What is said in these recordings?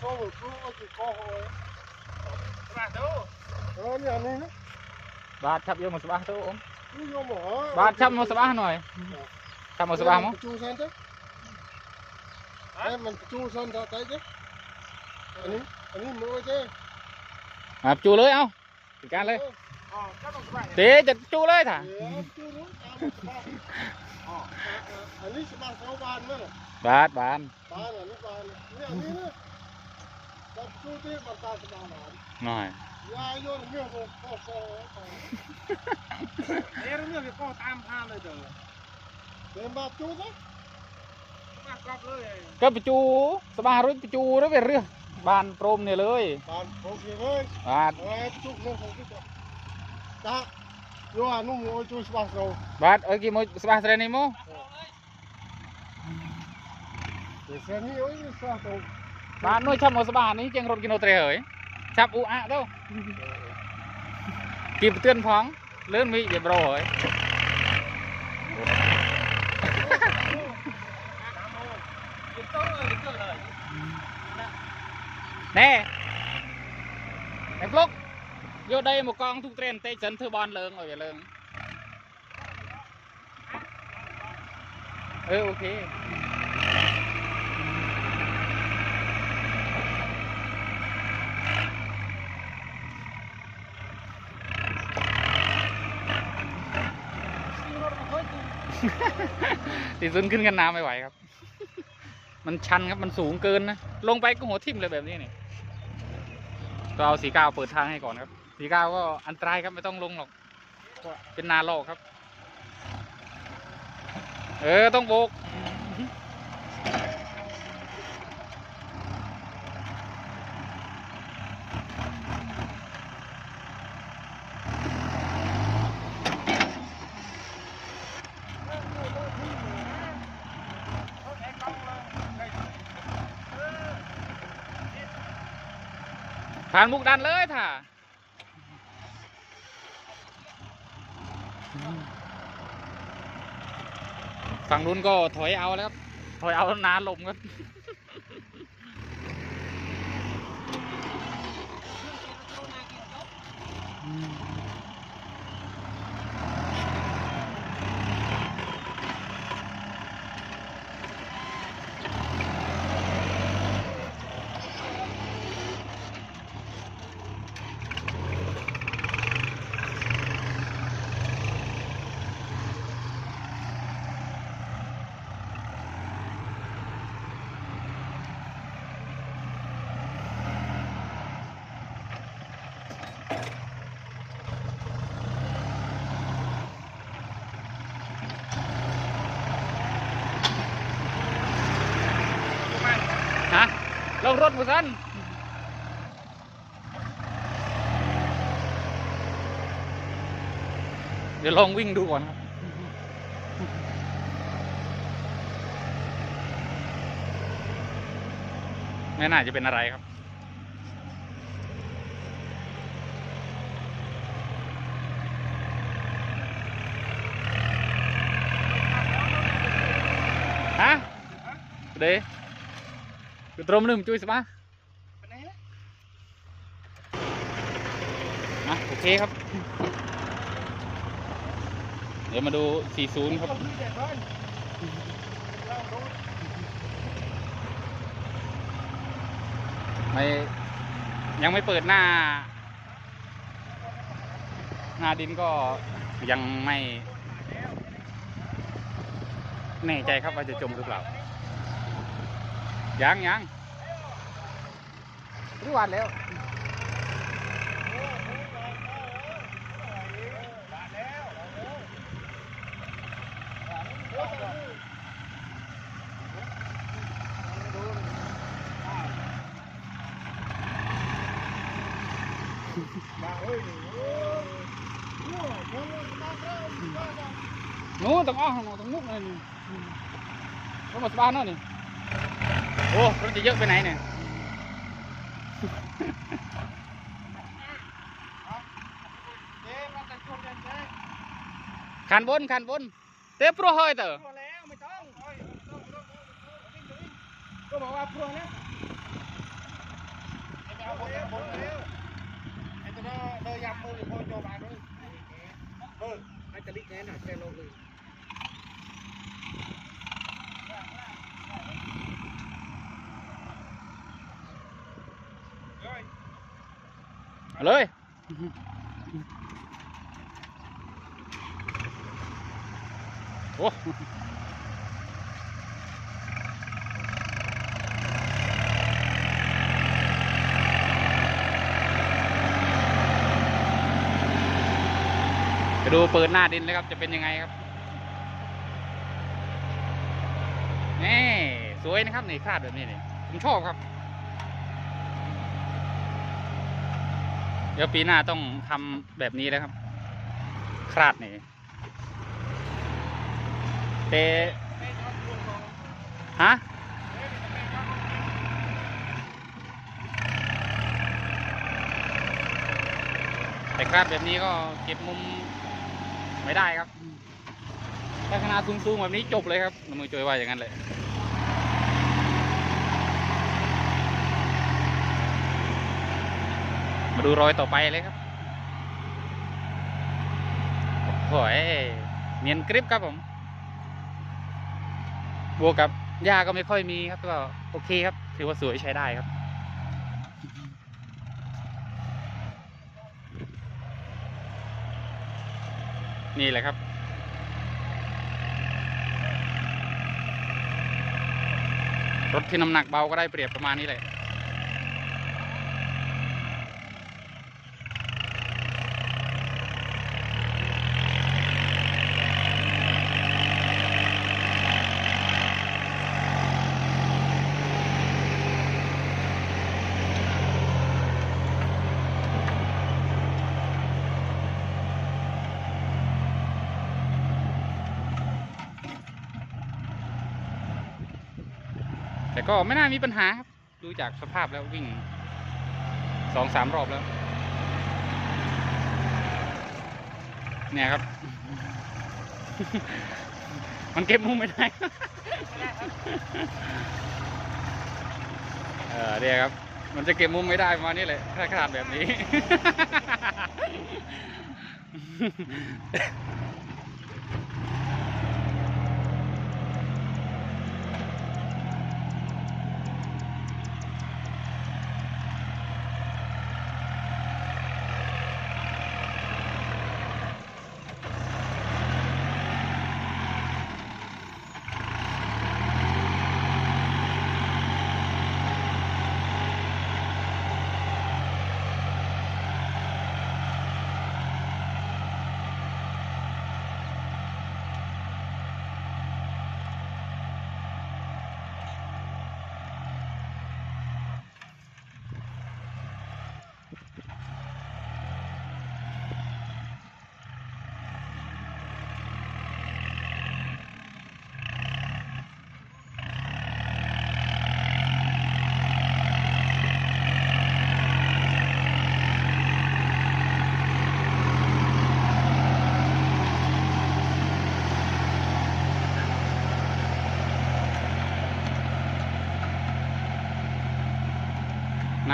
solo cruel you go away. ស្បាស់ទៅអូនេះអានេះបាទឆាប់យកមកស្បាស់ទៅអូននេះយកមកបាទឆាប់មកស្បាស់ណយឆាប់មកស្បាស់មកជួសិនទៅហ៎មិនជួសិនទៅទៅទេអានេះអានេះមួយទេអាជួលើអោពីកាលើទេទៅជួលើថាអានេះស្បាស់ទៅបានមើលបាទបានបានអានេះបាននេះអានេះ Kastudi bardashti bo'lmadi. Noy. Ya yormıyor bu kosa. Yormıyor bir kosa tam hamledi. Ben baktuğum. ក៏បញ្ជូស្បារួចបញ្ជូទៅវារឹសបានព្រមនេះលើយបានព្រមនេះលើយបាទហើយជុកនឹងទៅតាយកអានោះមកជួយស្បាស្រោបាទអើគេមកស្បាស្រែនេះមកស្បានេះអើយស្បាទៅ បាននោះចាប់មកស្បានេះជាងរត់គីណូត្រេហើយចាប់អ៊ូអាក់ទៅគេប្រទឿនផងលឿនមីវាប្រូហើយណែអ្នកផ្លុកយកដីមកកងទូកត្រេបន្តិចសិនធ្វើបនលើងឲ្យវាលើងអឺអូខេ ตีซุนขึ้นกันน้ำไม่ไหวครับ มันชันครับมันสูงเกินนะ ลงไปก็หัวทิ่มเลยแบบนี้นี่ก็เอาสีกาวเปิดทางให้ก่อนครับ สีกาวก็อันตรายครับไม่ต้องลงหรอก เป็นนาโลกครับ เออต้องโบกานมุกดันเลยถ่าฝั่งนู้นก็ถอยเอาแล้วครับ ถอยเอานานลมครับอืม ดี๋ยวลองวิ่งดูก่อนครับไม่น่าจะเป็นอะไรครับ ฮะเดคือตรงนึงช่วยสิมาเป็นไงนะอะโอเคครับเดี๋ยวมาดู 40 ครับ ไม่ ยังไม่เปิดหน้า หน้าดินก็ยังไม่ แน่ใจครับว่าจะจมหรือเปล่า ยังยังรู้วันแล้ว ទាំងអស់ហ្នឹងទាំងមុខហ្នឹងទៅមកស្បាននោះនេះអូព្រឹកទៅយកទៅណែនេះខានបុនខានបុនទេព្រោះហើយទៅទៅមកអាព្រោះណាឯងទៅបុនទៅឯងទៅដល់យ៉ាប់មើលទៅចូលបានទៅមើលអាចតលីកណែណាចេះលោកលឺ เอาหมดแล้วหมดแล้วไอ้ตัวนั้นเดินยโจบาเลยเออไอ้ตะดูเปิดหน้าดินเลยครับ จะเป็นยังไงครับ นี่ สวยนะครับนี่คาดแบบนี้นี่ผมชอบครับ เดี๋ยวปีหน้าต้องทำแบบนี้แล้วครับคราดนี่เตฮะแต่คราดแบบนี้ก็เก็บมุมไม่ได้ครับถ้าขนาดสูงๆแบบนี้จบเลยครับมือจอยว่าอย่างนั้นเลย มา ดูรอยต่อไปเลยครับโอ้ยเนียนกริบครับผมบวกกับหญ้าก็ไม่ค่อยมีครับก็โอเคครับ ถือว่าสวยใช้ได้ครับ นี่แหละครับรถที่น้ำหนักเบาก็ได้เปรียบประมาณนี้เลย ก็ไม่น่ามีปัญหาครับ ดูจากสภาพแล้ววิ่งสองสามรอบแล้ว เนี่ยครับ มันเก็บมุมไม่ได้เออเนี่ยครับ มันจะเก็บมุมไม่ได้ประมาณนี้เลยถ้าขนาดแบบนี้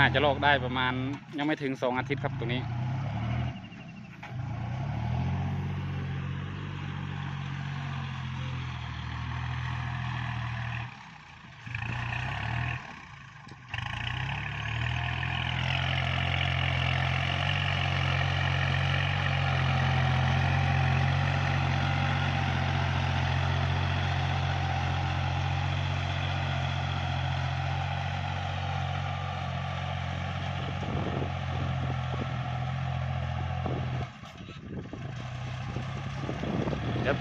น่าจะลอกได้ประมาณยังไม่ถึงสองอาทิตย์ครับตัวนี้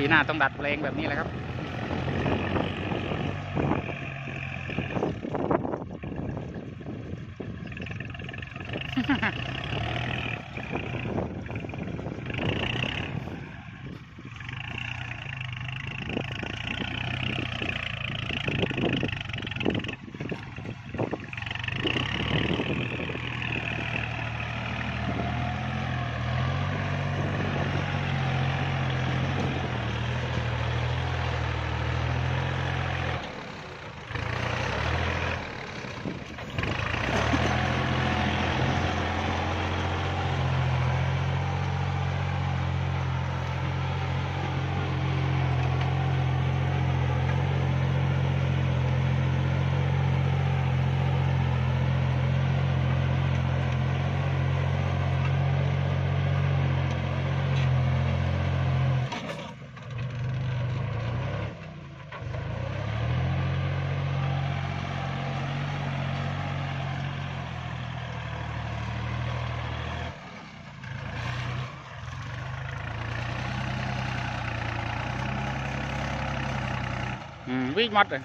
ปีหน้าต้องดัดเพลงแบบนี้แหละครับ วิ่งมัดเลย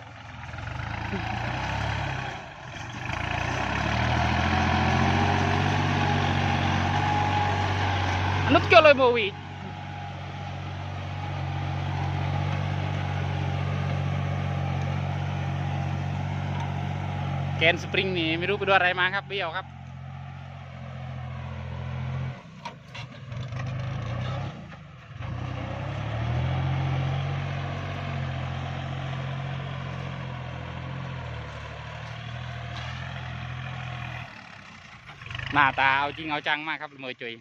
นุตก็เลยโมวีแกนสปริงนี่ไม่รู้ไปดูอะไรมาครับเบี้ยวครับ หน้าตาเอาจริงเอาจังมากครับเมยจุย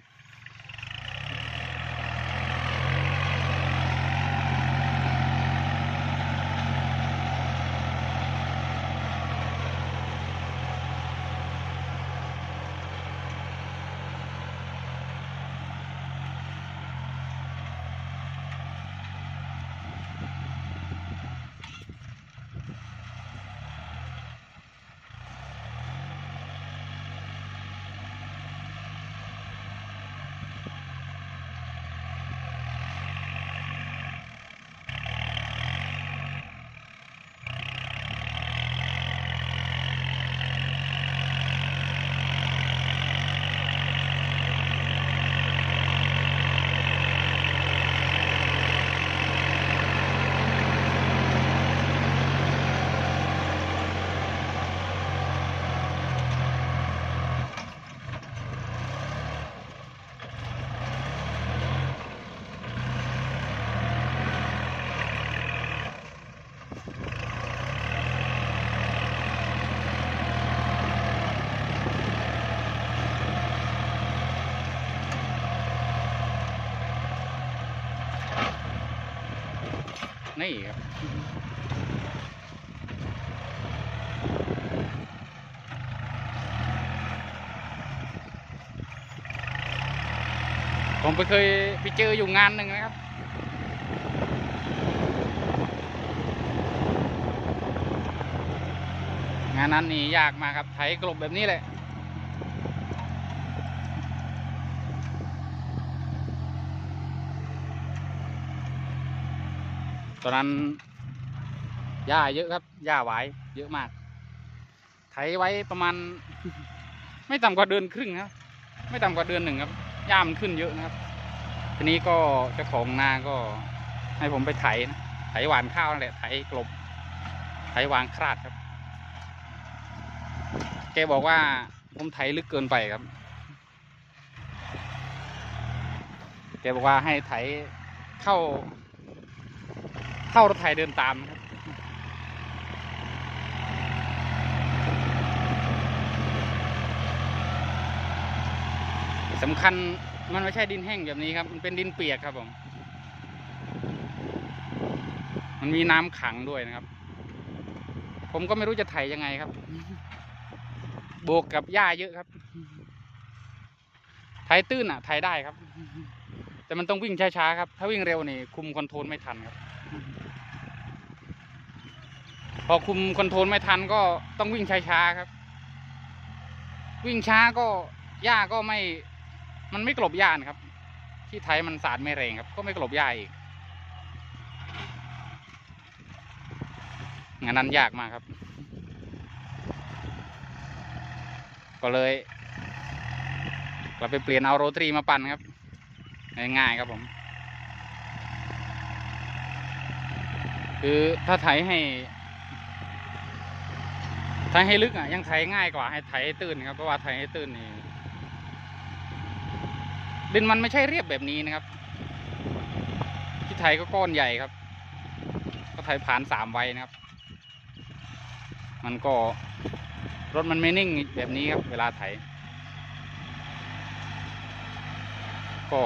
นี่ครับผมไปเคยไปเจออยู่งานหนึ่งนะครับ งานนั้นนี่ยากมากครับไถกลบแบบนี้แหละ ตอนนั้นหญ้าเยอะครับหญ้าหวายเยอะมาก ไถไว้ประมาณ ไม่ต่ำกว่าเดือนครึ่งครับ ไม่ต่ำกว่าเดือนหนึ่งครับหญ้ามันขึ้นเยอะนะครับ ทีนี้ก็เจ้าของนาก็ให้ผมไปไถนะไถหวานข้าวนั่นแหละไถกลบไถวางคราดครับ แกบอกว่าผมไถลึกเกินไปครับ แกบอกว่าให้ไถเข้า เข้ารถไถเดินตามครับสำคัญมันไม่ใช่ดินแห้งแบบนี้ครับ มันเป็นดินเปียกครับผม มันมีน้ำขังด้วยนะครับ ผมก็ไม่รู้จะไถยังไงครับบวกกับหญ้าเยอะครับ ไถตื้นอะ ไถได้ครับ แต่มันต้องวิ่งช้าๆครับ ถ้าวิ่งเร็วนี่คุมคอนโทรลไม่ทันครับ พอคุมคอนโทรลไม่ทันก็ต้องวิ่งช้าๆครับ วิ่งช้าก็หญ้าก็ไม่ มันไม่กลบหญ้านะครับ ที่ไทยมันสาดไม่แรงครับ ก็ไม่กลบหญ้าอีกงานนั้นยากมากครับ ก็เลยกลับไปเปลี่ยนเอาโรตรีมาปั่นครับ ง่ายๆครับผม คือถ้าไถให้ ไถให้ลึกอะยังไถง่ายกว่าให้ไถให้ตื้นครับเพราะว่าไถให้ตื้นนี่ดินมันไม่ใช่เรียบแบบนี้นะครับ ที่ไถก็ก้อนใหญ่ครับ ก็ไถผ่านสามไว้นะครับ มันก็รถมันไม่นิ่งแบบนี้ครับ เวลาไถ ก็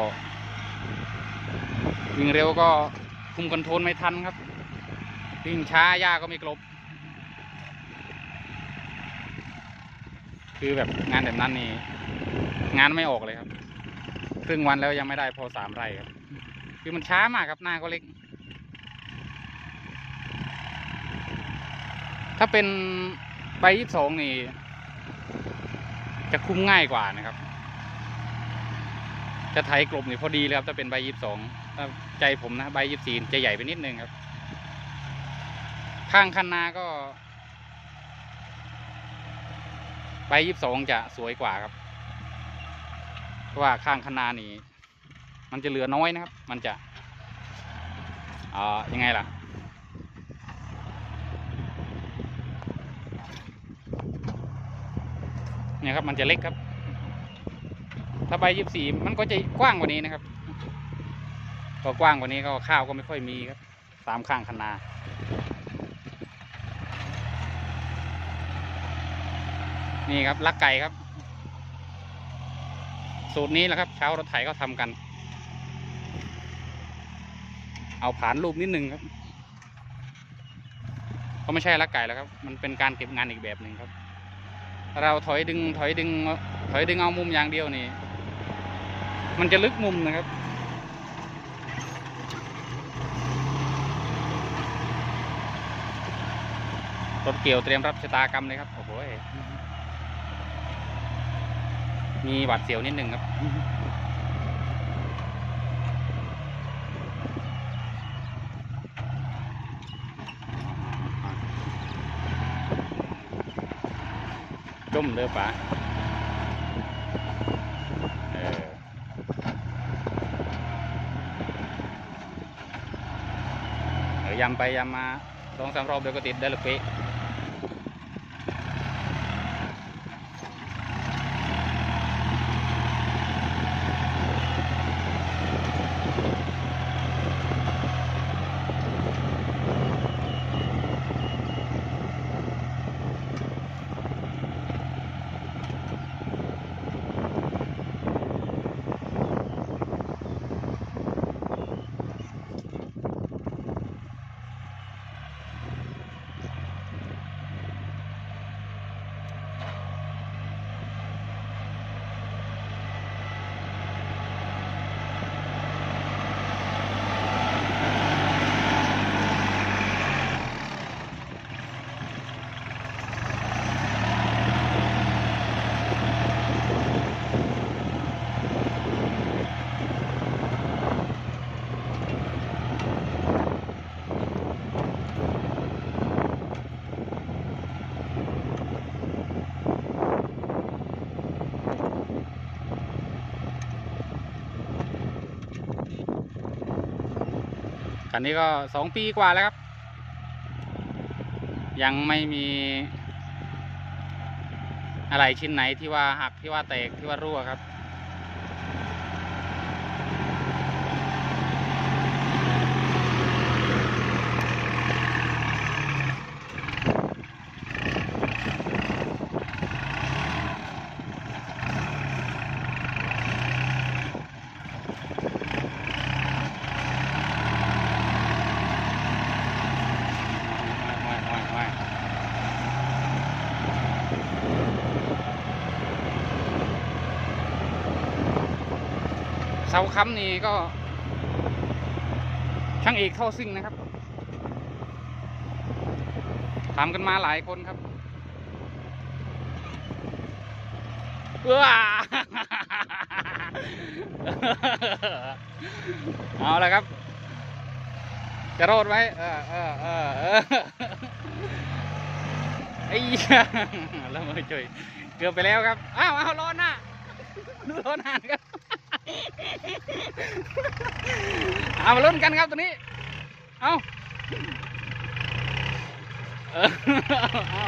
วิ่งเร็วก็คุมคอนโทรลไม่ทันครับ วิ่งช้าหญ้าก็ไม่กลบ คือแบบงานแบบนั้นนี่งานไม่ออกเลยครับครึ่งวันแล้วยังไม่ได้พอสามไร่ครับ คือมันช้ามากครับหน้าก็เล็ก ถ้าเป็นใบยี่สิบสองนี่ จะคุ้มง่ายกว่านะครับ จะไถกลบนี่พอดีเลยครับ ถ้าเป็นใบยี่สิบสองถ้าใจผมนะใบยี่สิบสี่จะใหญ่ไปนิดนึงครับ ข้างคันนาก็ ใบยี่สิบสองจะสวยกว่าครับ เพราะว่าข้างคันนานี่ มันจะเหลือน้อยนะครับ มันจะเอ่อยังไงล่ะ เนี่ยครับมันจะเล็กครับ ถ้าใบยี่สี่มันก็จะกว้างกว่านี้นะครับ ก็กว้างกว่านี้ก็ข้าวก็ไม่ค่อยมีครับ ตามข้างคันนา นี่ครับลักไก่ครับ สูตรนี้แหละครับเช้ารถไถก็ทำกัน เอาผานรูปนิดนึงครับก็ไม่ใช่ลักไก่แล้วครับ มันเป็นการเก็บงานอีกแบบหนึ่งครับ เราถอยดึงถอยดึง ถอยดึงเอามุมอย่างเดียวนี่ มันจะลึกมุมนะครับรถเกี่ยวเตรียมรับชะตากรรมเลยครับ โอ้โห มีหวัดเสียวนิดหนึ่งครับจุ่มเด้อป๋าเออเออยำไปยำมาสองสามรอบเดี๋ยวก็ติดได้เลยเป๊ะ คันนี้ก็สองปีกว่าแล้วครับ ยังไม่มี อะไรชิ้นไหนที่ว่าหักที่ว่าแตกที่ว่ารั่วครับ ไม่ไม่ไม่ เสาค้ำนี่ก็ ช่างเอกเข้าซิ่งนะครับทำกันมาหลายคนครับว้าเอาละครับ จะรอดไหมเออเออเออเออไอ้ยาแล้วมือจุยเกือบไปแล้วครับ อ้าวอ้าร้อนหน้าดูร้อนหน้าครับ เอามาลุ้นกันครับตัวนี้ เอาเออเอา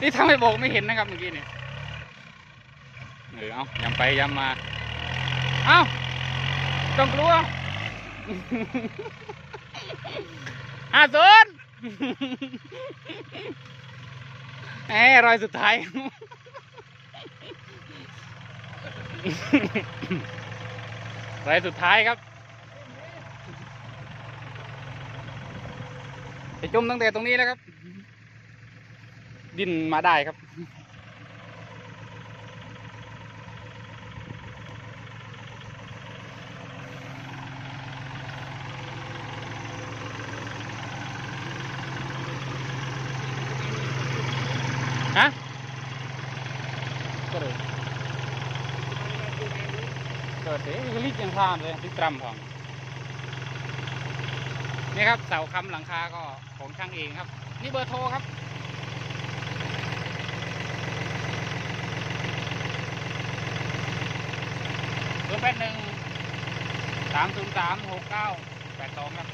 นี่ทำให้บอกไม่เห็นนะครับเมื่อกี้เนี่ยเออเอายำไปยำมา เอาต้องกลัวห้าศูนย์แหมรอยสุดท้าย รอยสุดท้ายครับจะจมตั้งแต่ตรงนี้แล้วครับ ดินมาได้ครับ ฮะก็เลยเกิดเอ๊ะลิกยังพลาดเลยลิกตรำพองนี่ครับเสาค้ำหลังคาก็ของช่างเองครับ นี่เบอร์โทรครับเบอร์แปดหนึ่งสามศูนย์สามหกเก้าแปดสองครับ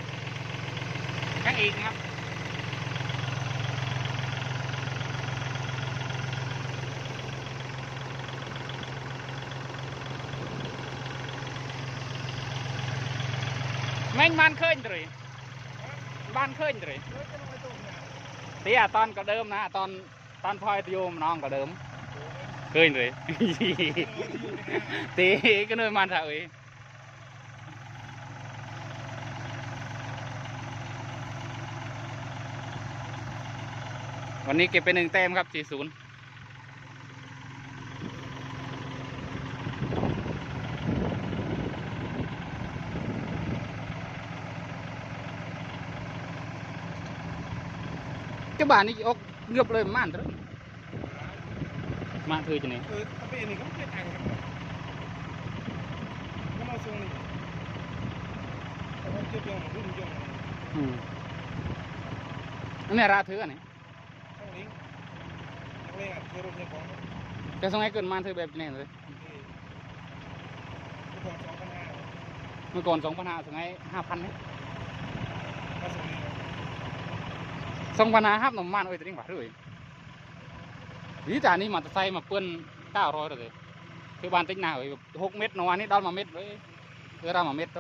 แข่งเอีกนะครับ แม่งมันเคยเลยบ้านเคยเลยเตี้ยตอนก็เดิมนะตอนตอนพลอยโยมน้องก็เดิมเคยเลยตีก็เนินมันเถอะเอ้ยวันนี้เก็บไปหนึ่งแต้มครับ40เจ้าบ้านนี่ออกเงือบเลยม่านเถอะมาเธอจะนี่เออถ้าเป็นอันนี้ก็ไม่ได้ตังค์ครับก็มาส่งนี่แต่ว่าเก็บยังมารุ่นยังอืมอันนี้ราเธออันนี้ช่างนี้ช่างนี้อะเธอรถเนี่ยของจะส่งให้เกินมาเธอแบบนี้เลยทุกคนสองพันห้าเมื่อก่อนสองพันห้าส่งให้ห้าพันนี่มาส่งนี่สองพันห้าห้าหนุ่มมันเอ้ยจะดิ้งหวาดเลยนี่จานนี้มอเตอร์ไซค์มาเปื้อนเก้าร้อยเลยคือบานติ๊กหนาเอ้ยหกเม็ดนอนนี่ดอนมาเม็ดเลยเออเรามาเม็ดโต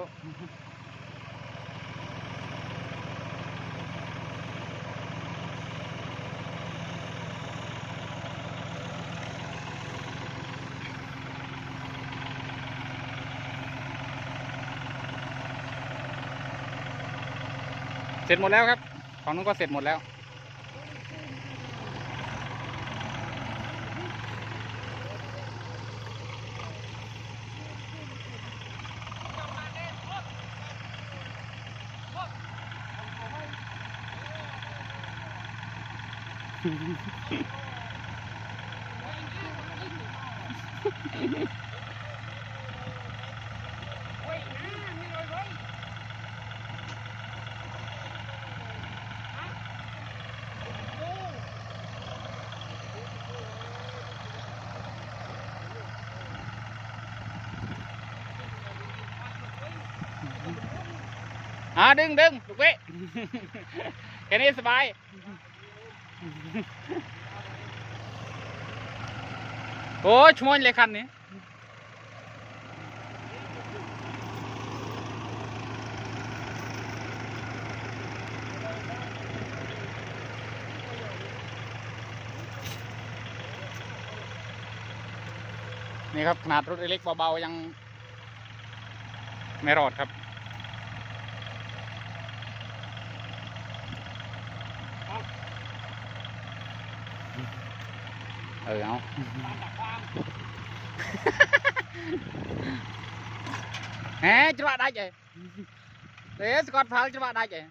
เสร็จหมดแล้วครับ ของนู้นก็เสร็จหมดแล้ว อ่าดึงดึงลูกเว้ยแค่นี้สบาย โอ้ชมวนเลยคันนี้นี่ครับ ขนาดรถเล็กเบา ๆ ยังไม่รอดครับ เออเอาแหมจังหวะได้เลยเอ๊ะสกอตพาลจังหวะได้เลย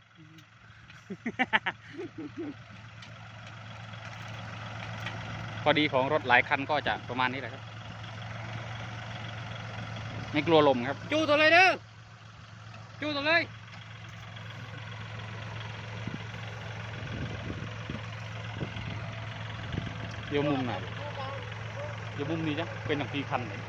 พอดีของรถหลายคันก็จะประมาณนี้แหละครับ ไม่กลัวลมครับ จูตัวเลยเด้อจูตัวเลย เดี๋ยวมุมไหนเดี๋ยวมุมนี้จ้ะเป็นหนังปีคันเลย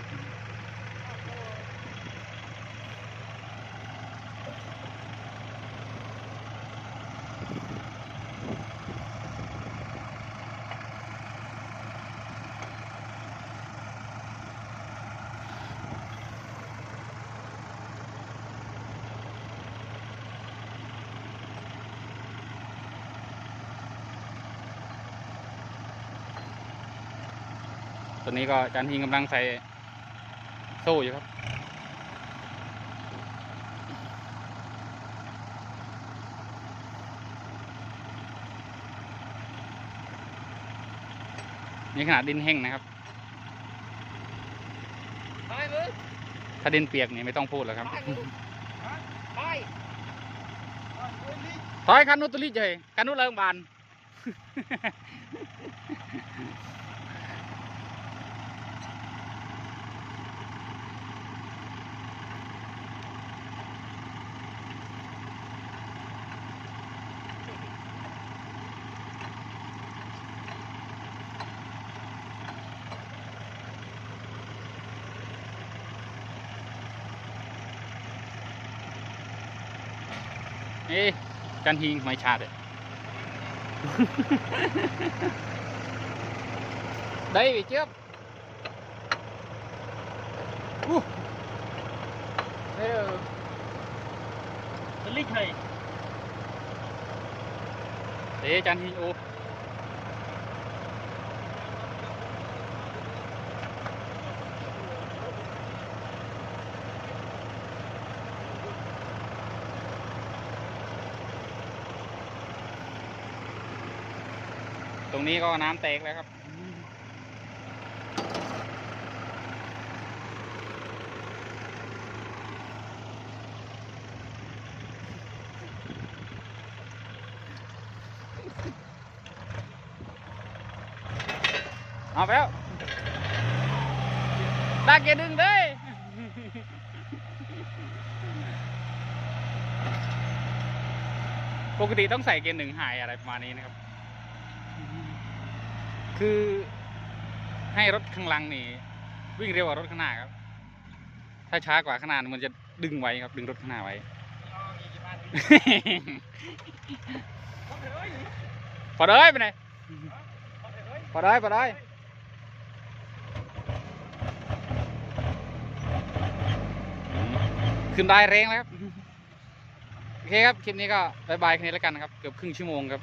นนี้ก็อาจารย์ทิงกำลังใส่โซ่อยู่ครับ นี่ขนาดดินแห้งนะครับไปมือถ้าดินเปียกนี่ไม่ต้องพูดแล้วครับไปมือไปถอยคันนู้นตุลิเจยคันนู้นเริงบาน จันฮิงไม่ชาติ đây bị trước uh. đây là สลิกให้ để chan hin ô นี้ก็น้ำแตกแล้วครับ เอาไปแล้วตาเกดึงเด้ยปกติต้องใส่เกียร์หนึ่งหายอะไรประมาณนี้นะครับ คือให้รถข้างหลังนี่ วิ่งเร็วกว่ารถข้างหน้าครับ ถ้าช้ากว่าข้างหน้ามันจะดึงไว้ครับ ดึงรถข้างหน้าไว้ พอได้ไปไหนพอได้พอได้ขึ้นได้แรงแล้วครับ โอเคครับ คลิปนี้ก็บายบายแค่นี้แล้วกันนะครับ เกือบครึ่งชั่วโมงครับ